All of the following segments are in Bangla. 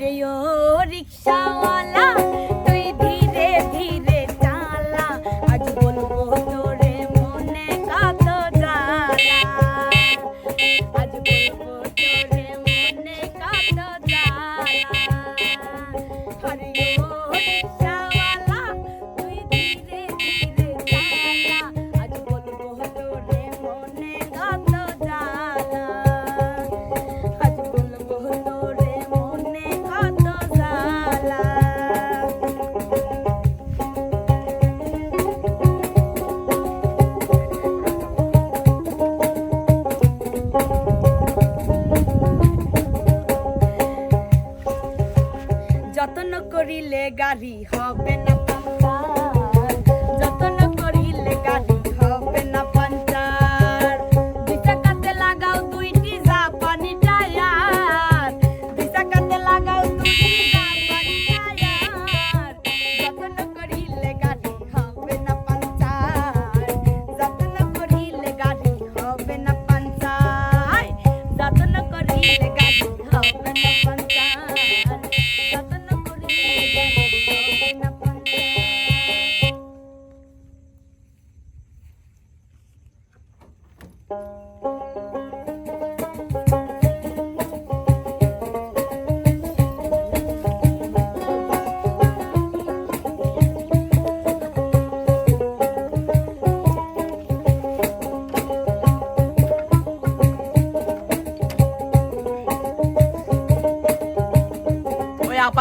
ওরে ও রিক্সাওয়ালা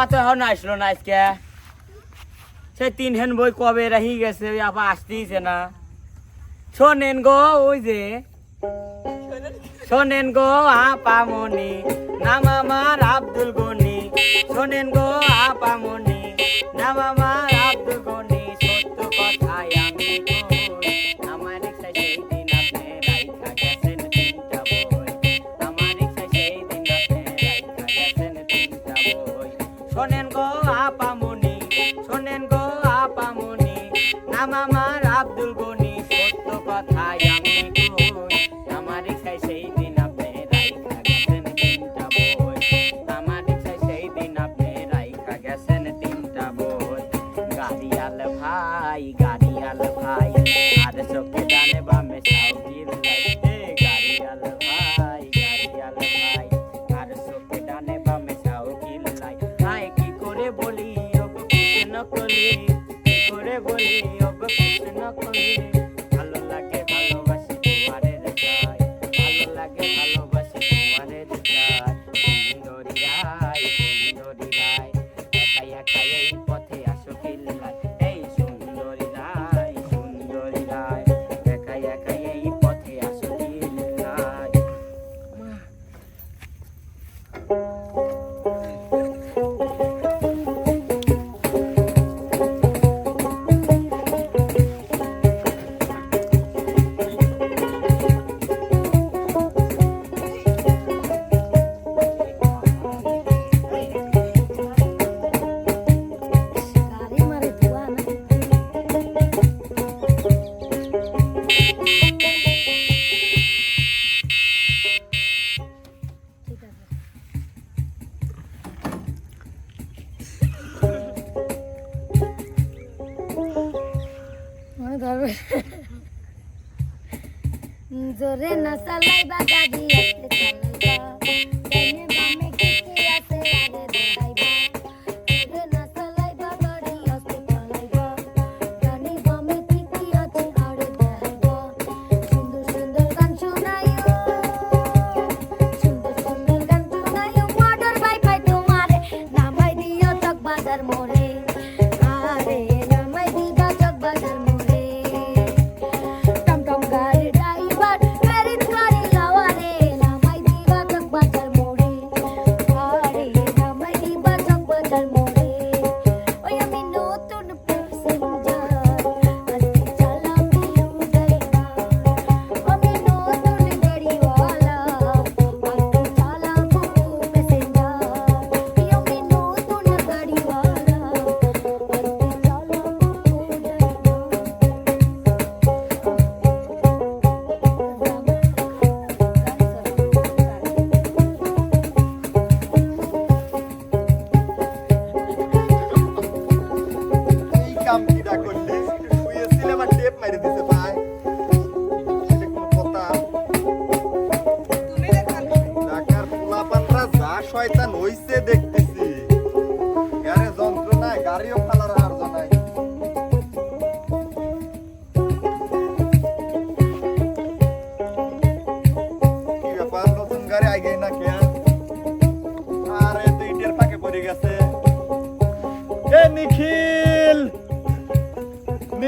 আপাতে হন আসলো না আজকে। সে তিন হেন বই কবে রাহি গেছে আবার আপা আসতেইছে না। শোনেন গো, ওই যে। শোনেন গো, আপা মনি, নাম আমার আব্দুল গনি।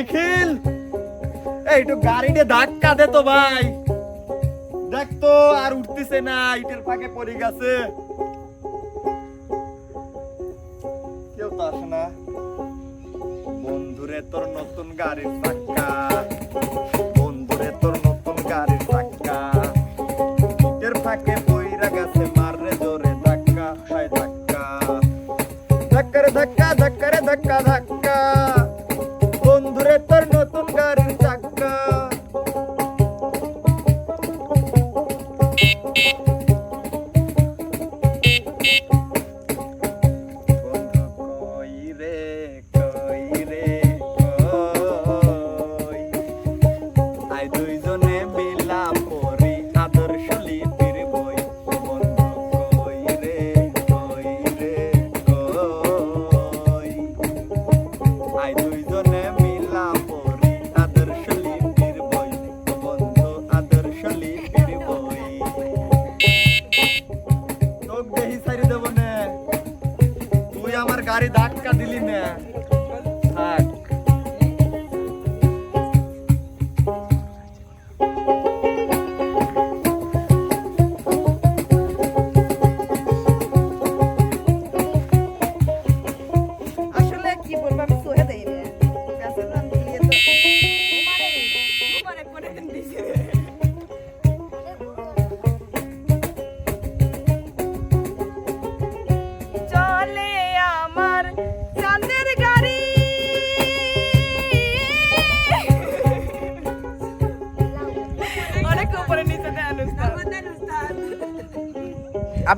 নিখিল। এই, একটু গাড়িতে ধাক্কা দে তো ভাই। দেখ তো, আর উঠতেছে না, ইটের ফাঁকে পড়ে গেছে। কেউ তো আসে না। বন্ধুরে, তোর নতুন গাড়ির চাক্কা বন্ধুরে, তোর নতুন গাড়ির চাক্কা ইটের ফাঁকে পইরা গেছে মাররে জোরে ধাক্কা, হায় ধাক্কা। ধাক্কা ধাক্কা ধাক্কা ধাক্কা ধাক্কা।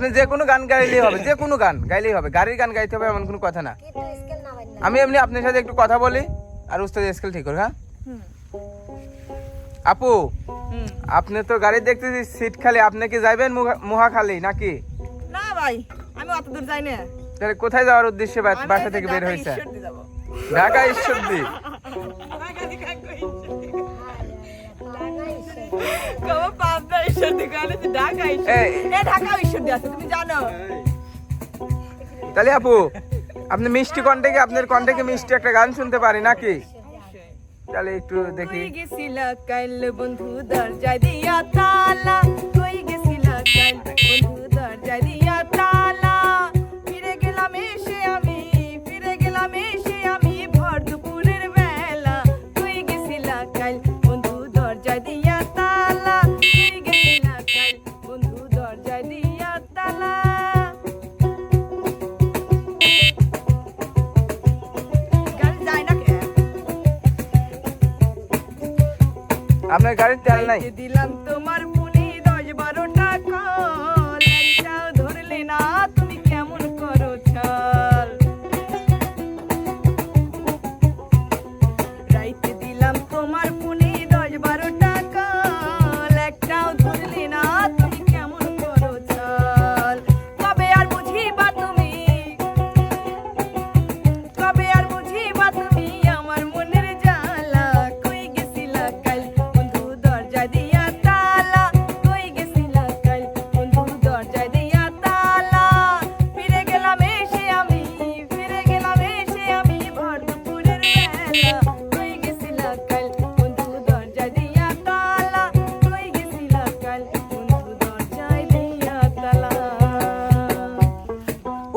আপনি যে কোনো গান গাইলেই হবে যে কোনো গান গাইলেই হবে গাড়ির গান গাইতে হবে এমন কোনো কথা না। আমি এমনি আপনার সাথে একটু কথা বলি আর উস্তাদ স্কেল ঠিক করে হ্যাঁ? আপু আপনি তো গাড়ি দেখতেছি সিট খালি আপনি কি যাইবেন মুহা খালি নাকি? না ভাই আমি অত দূর যাই না। তাহলে কোথায় যাওয়ার উদ্দেশ্যে বাসা থেকে বের হয়েছে। ঢাকা ঈশ্বরদী। কবে পাবনা ঈশ্বরদী গেলে ঢাকা ঈশ্বরদী। এ ঢাকা ঈশ্বরদী আছে তুমি জানো তাহলে আপু আপনি মিষ্টি কণ্ঠে আপনার কণ্ঠে কি মিষ্টি একটা গান শুনতে পারি নাকি? তাহলে একটু দেখি। গেছিলা বন্ধু দরজা দিয়া তালা? কই গেছিলা কাল বন্ধু দরজা দিয়া তালা? আপনার গাড়ির তেল নাই। দিলাম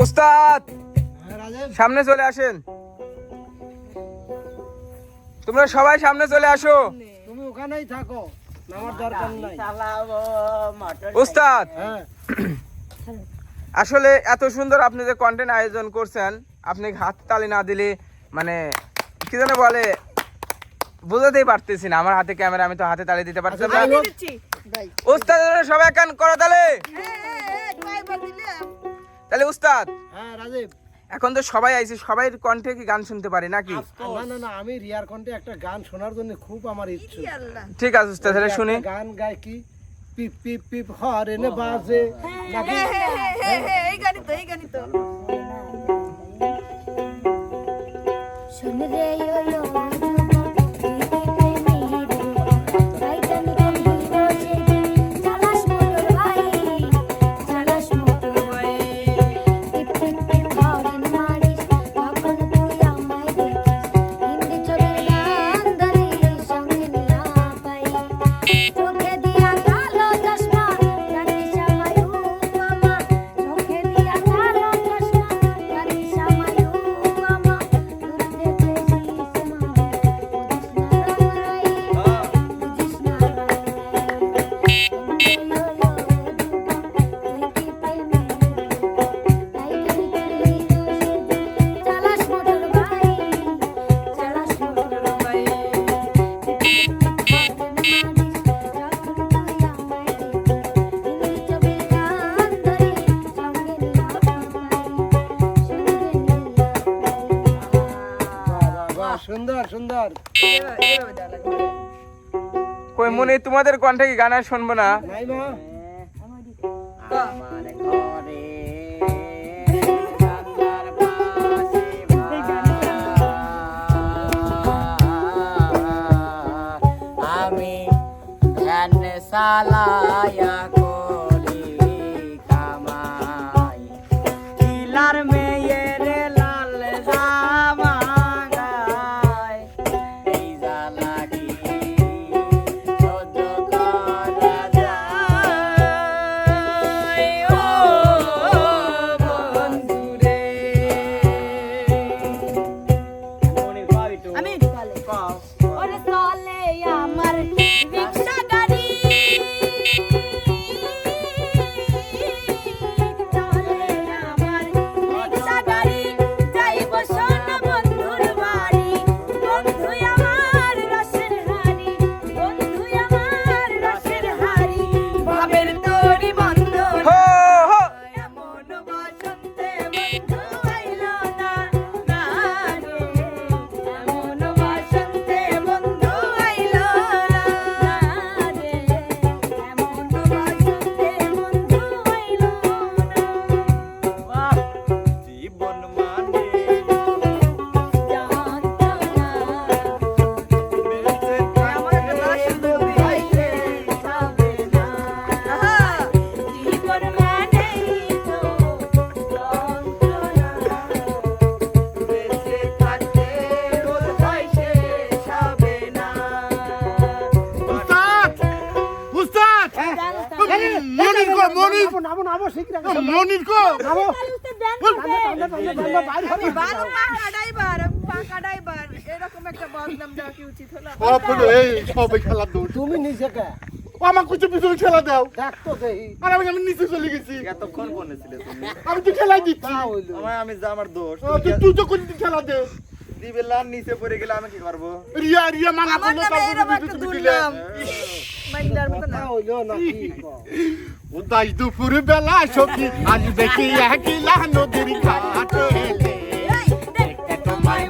উস্তাদ সামনে চলে আসেন। তোমরা সবাই সামনে চলে আসো। তুমি ওখানেই থাকো আমার দরকার নাই। উস্তাদ হ্যাঁ। আসলে এত সুন্দর আপনি যে কন্টেন্ট আয়োজন করছেন আপনি হাত তালি না দিলে মানে কি যেন বলে বোঝাতেই পারতেছি না। আমার হাতে ক্যামেরা আমি তো হাতে তালি দিতে পারতাম না। আমি উস্তাদ সবাই কান করো তাহলে কয়বার দিলাম তাহলে উস্তাদ হ্যাঁ রাজীব। এখন তো সবাই আইছে সবাই কণ্ঠে কি গান শুনতে পারি নাকি? না না না আমি রিয়ার কণ্ঠে একটা গান শোনার জন্য খুব আমার ইচ্ছে। ঠিক আছে উস্তাদ তাহলে শুনি। গান গায় কি? পিপ পিপ পিপ হরেন বাজে। নাকি? হে হে হে হে হে এই গানি তো এই গানি তো। শুন রে তোমাদের কণ্ঠে কি গান আর শুনব না? తీసుకో তুমি নিজে আমার কিছু পিছনে খেলা দাও আর আমি আমি নিচে চলে গেছি এতক্ষণ কোনে আমি তো খেলাই দিচ্ছি আমি যা আমার দোষ তুই তো কোন খেলা দে দিবে নিচে পড়ে গেলে আমি কি করব রিয়া রিয়া মানা করল তুমি দিলে মাইলার মতো না হলো না উদাস দুপুর বেলা সখী আজ দেখি একই লাহ নদীর ঘাটে। তোমায়